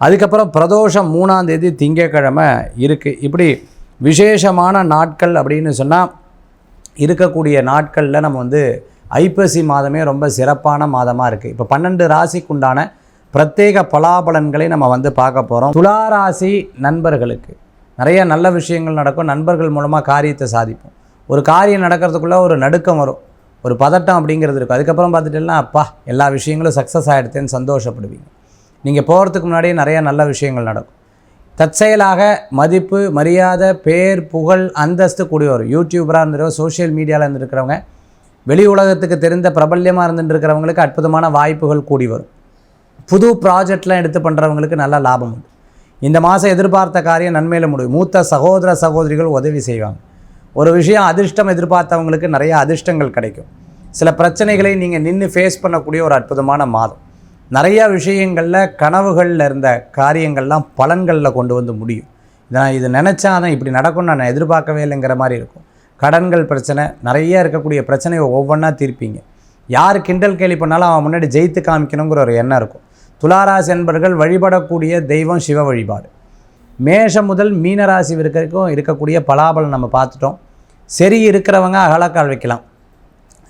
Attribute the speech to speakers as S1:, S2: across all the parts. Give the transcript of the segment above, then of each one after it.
S1: அதுக்கப்புறம் பிரதோஷம் மூணாம் தேதி திங்கக்கிழமை இருக்குது இப்படி விசேஷமான நாட்கள் அப்படின்னு சொன்னால் இருக்கக்கூடிய நாட்களில் நம்ம வந்து ஐப்பசி மாதமே ரொம்ப சிறப்பான மாதமாக இருக்குது இப்போ பன்னெண்டு ராசிக்குண்டான பிரத்யேக பலாபலன்களை நம்ம வந்து பார்க்க போகிறோம் துலா ராசி நண்பர்களுக்கு நிறைய நல்ல விஷயங்கள் நடக்கும். நண்பர்கள் மூலமாக காரியத்தை சாதிப்போம். ஒரு காரியம் நடக்கிறதுக்குள்ளே ஒரு நடுக்கம் வரும். ஒரு பதட்டம் அப்படிங்கிறது இருக்கும். அதுக்கப்புறம் பார்த்துட்டீங்கன்னா அப்பா எல்லா விஷயங்களும் சக்ஸஸ் ஆகிடுத்தேன்னு சந்தோஷப்படுவீங்க. நீங்கள் போகிறதுக்கு முன்னாடியே நிறைய நல்ல விஷயங்கள் நடக்கும். தற்செயலாக மதிப்பு மரியாதை பேர் புகழ் அந்தஸ்து கூடிய வரும் யூடியூபராக இருந்துருக்க சோஷியல் மீடியாவில் இருந்துருக்கிறவங்க வெளி உலகத்துக்கு தெரிந்த பிரபல்யமாக இருந்துருக்கிறவங்களுக்கு அற்புதமான வாய்ப்புகள் கூடி வரும் புது ப்ராஜெக்ட்லாம் எடுத்து பண்ணுறவங்களுக்கு நல்ல லாபம் உண்டு. இந்த மாதம் எதிர்பார்த்த காரியம் நன்மையில் முடியும். மூத்த சகோதர சகோதரிகள் உதவி செய்வாங்க. ஒரு விஷயம் அதிர்ஷ்டம் எதிர்பார்த்தவங்களுக்கு நிறைய அதிர்ஷ்டங்கள் கிடைக்கும். சில பிரச்சனைகளை நீங்கள் நின்று ஃபேஸ் பண்ணக்கூடிய ஒரு அற்புதமான மாதம். நிறையா விஷயங்களில் கனவுகளில் இருந்த காரியங்கள்லாம் பலன்களில் கொண்டு வந்து முடியும். நான் இது நினச்சா தான் இப்படி நடக்கும்னு நான் எதிர்பார்க்கவே இல்லைங்கிற மாதிரி இருக்கும். கடன்கள் பிரச்சனை நிறைய இருக்கக்கூடிய பிரச்சனையை ஒவ்வொன்றா தீர்ப்பீங்க. யார் கிண்டல் கேள்வி பண்ணாலும் அவன் முன்னாடி ஜெயித்து காமிக்கணுங்கிற ஒரு எண்ணம் இருக்கும். துளாராசி என்பர்கள் வழிபடக்கூடிய தெய்வம் சிவ வழிபாடு. மேஷம் முதல் மீனராசி இருக்கிறக்கும் இருக்கக்கூடிய பலாபலம் நம்ம பார்த்துட்டோம். சரி இருக்கிறவங்க அகலக்கால் வைக்கலாம்.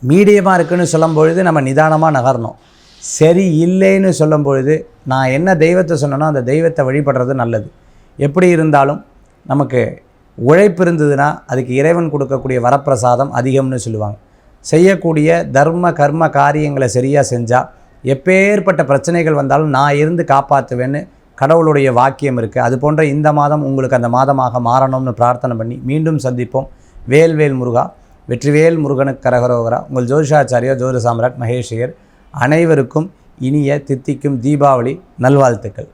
S1: மீடியமாக இருக்குன்னு சொல்லும் பொழுது நம்ம நிதானமாக நகரணும். சரி இல்லைன்னு சொல்லும் பொழுது நான் என்ன தெய்வத்தை சொன்னனோ அந்த தெய்வத்தை வழிபடுறது நல்லது. எப்படி இருந்தாலும் நமக்கு உழைப்பு இருந்ததுன்னா அதுக்கு இறைவன் கொடுக்கக்கூடிய வரப்பிரசாதம் அதிகம்னு சொல்லுவாங்க. செய்யக்கூடிய தர்ம கர்ம காரியங்களை சரியாக செஞ்சால் எப்பேற்பட்ட பிரச்சனைகள் வந்தாலும் நான் இருந்து காப்பாற்றுவேன்னு கடவுளுடைய வாக்கியம் இருக்குது அது போன்ற இந்த மாதம் உங்களுக்கு அந்த மாதமாக மாறணும்னு பிரார்த்தனை பண்ணி மீண்டும் சந்திப்போம். வேல்வேல் முருகா வெற்றிவேல் முருகனுக்கு கரகரோகரா. உங்கள் ஜோதிஷாச்சாரியா ஜோதி சாம்ராட் மகேஷியர் அனைவருக்கும் இனிய தித்திக்கும் தீபாவளி நல்வாழ்த்துக்கள்.